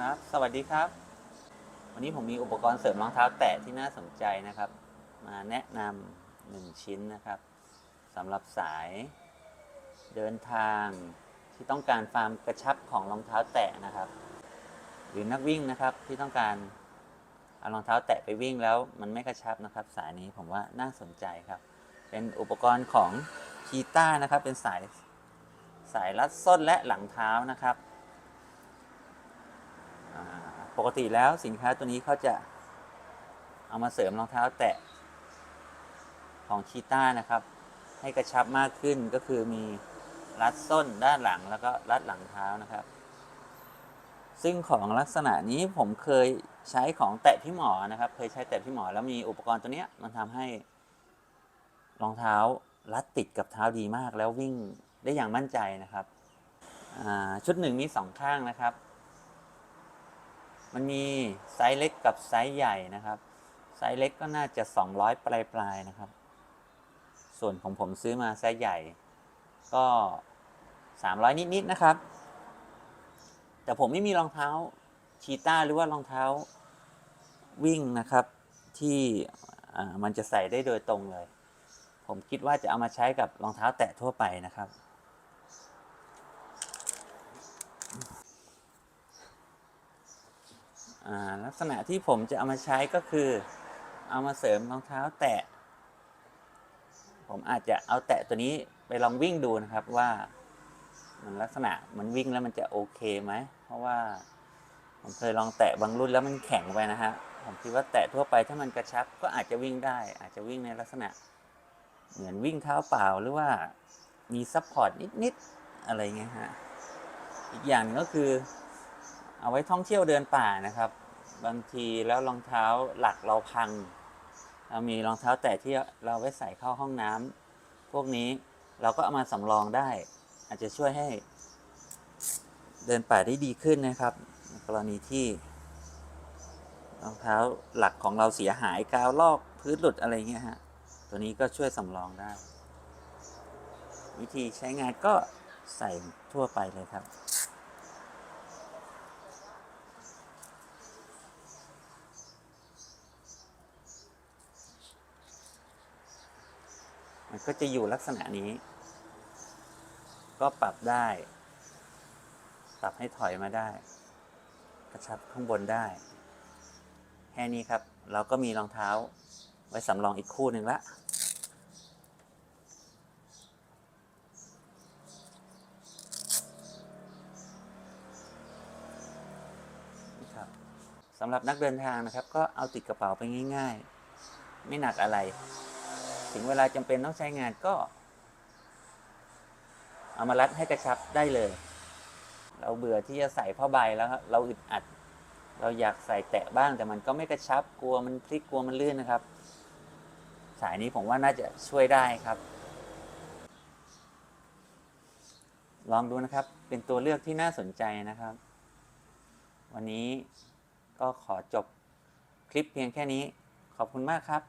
ครับ สวัสดีครับ วันนี้ผมมีอุปกรณ์เสริมรองเท้าแตะที่น่าสนใจนะครับ มาแนะนำหนึ่งชิ้นนะครับสำหรับสายเดินทางที่ต้องการความกระชับของรองเท้าแตะนะครับ หรือนักวิ่งนะครับที่ต้องการเอารองเท้าแตะไปวิ่งแล้วมันไม่กระชับนะครับ สายนี้ผมว่าน่าสนใจครับ เป็นอุปกรณ์ของชีต้านะครับเป็นสายสายรัดส้นและหลังเท้านะครับ ปกติแล้วสินค้าตัวนี้เขาจะเอามาเสริมรองเท้าแตะของชีต้านะครับ ให้กระชับมากขึ้นก็คือมีรัดส้นด้านหลังแล้วก็รัดหลังเท้านะครับ ซึ่งของลักษณะนี้ผมเคยใช้ของแตะพี่หมอนะครับ เคยใช้แตะพี่หมอแล้วมีอุปกรณ์ตัวนี้มันทำให้รองเท้ารัดติดกับเท้าดีมากแล้ววิ่งได้อย่างมั่นใจนะครับชุดหนึ่งมีสองข้างนะครับ มันมีไซส์เล็กกับไซส์ใหญ่นะครับ ไซส์เล็กก็น่าจะ 200 ปลายปลายๆนะครับ ส่วนของผมซื้อมาไซส์ใหญ่ ก็ 300 นิดๆนะครับ แต่ผมไม่มีรองเท้าชีต้าหรือว่ารองเท้าวิ่งนะครับที่มันจะใส่ได้โดยตรงเลย ผมคิดว่าจะเอามาใช้กับรองเท้าแตะทั่วไปนะครับ อ่า ลักษณะที่ผมจะเอามาใช้ก็คือ เอามาเสริมรองเท้าแตะ ผมอาจจะเอาแตะตัวนี้ไปลองวิ่งดูนะครับว่ามันลักษณะมันวิ่งแล้วมันจะโอเคไหม เพราะว่าผมเคยลองแตะบางรุ่นแล้วมันแข็งไปนะฮะผมคิดว่าแตะทั่วไปถ้ามันกระชับก็อาจจะวิ่งได้ อาจจะวิ่งในลักษณะ เหมือนวิ่งเท้าเปล่าหรือว่ามีซัพพอร์ตนิดๆอะไรเงี้ยฮะอีกอย่างหนึงก็คือเอาไว้ท่องเที่ยวเดินป่านะครับ บางทีแล้วรองเท้าหลักเราพัง เรามีรองเท้าแตะที่เราไว้ใส่เข้าห้องน้ำพวกนี้เราก็เอามาสำรองได้ อาจจะช่วยให้ เดินป่าได้ดีขึ้นนะครับ กรณีที่รองเท้าหลักของเราเสียหายกาวลอกพื้นหลุดอะไรเงี้ยฮะตัวนี้ก็ช่วยสำรองได้ วิธีใช้งานก็ใส่ทั่วไปเลยครับ มันก็จะอยู่ลักษณะนี้ ก็ปรับได้ ปรับให้ถอยมาได้ กระชับข้างบนได้ แค่นี้ครับ เราก็มีรองเท้าไว้สำรองอีกคู่หนึ่งละสำหรับนักเดินทางนะครับ ก็เอาติดกระเป๋าไปง่าย ๆ ไม่หนักอะไร ถึงเวลาจำเป็นต้องใช้งานก็ เอามารัดให้กระชับได้เลย เราเบื่อที่จะใส่ผ้าใบแล้วครับเราอึดอัด เราอยากใส่แตะบ้างแต่มันก็ไม่กระชับกลัวมันพลิกกลัวมันลื่นนะครับ สายนี้ผมว่าน่าจะช่วยได้ครับ ลองดูนะครับ เป็นตัวเลือกที่น่าสนใจนะครับ วันนี้ก็ขอจบคลิปเพียงแค่นี้ ขอบคุณมากครับ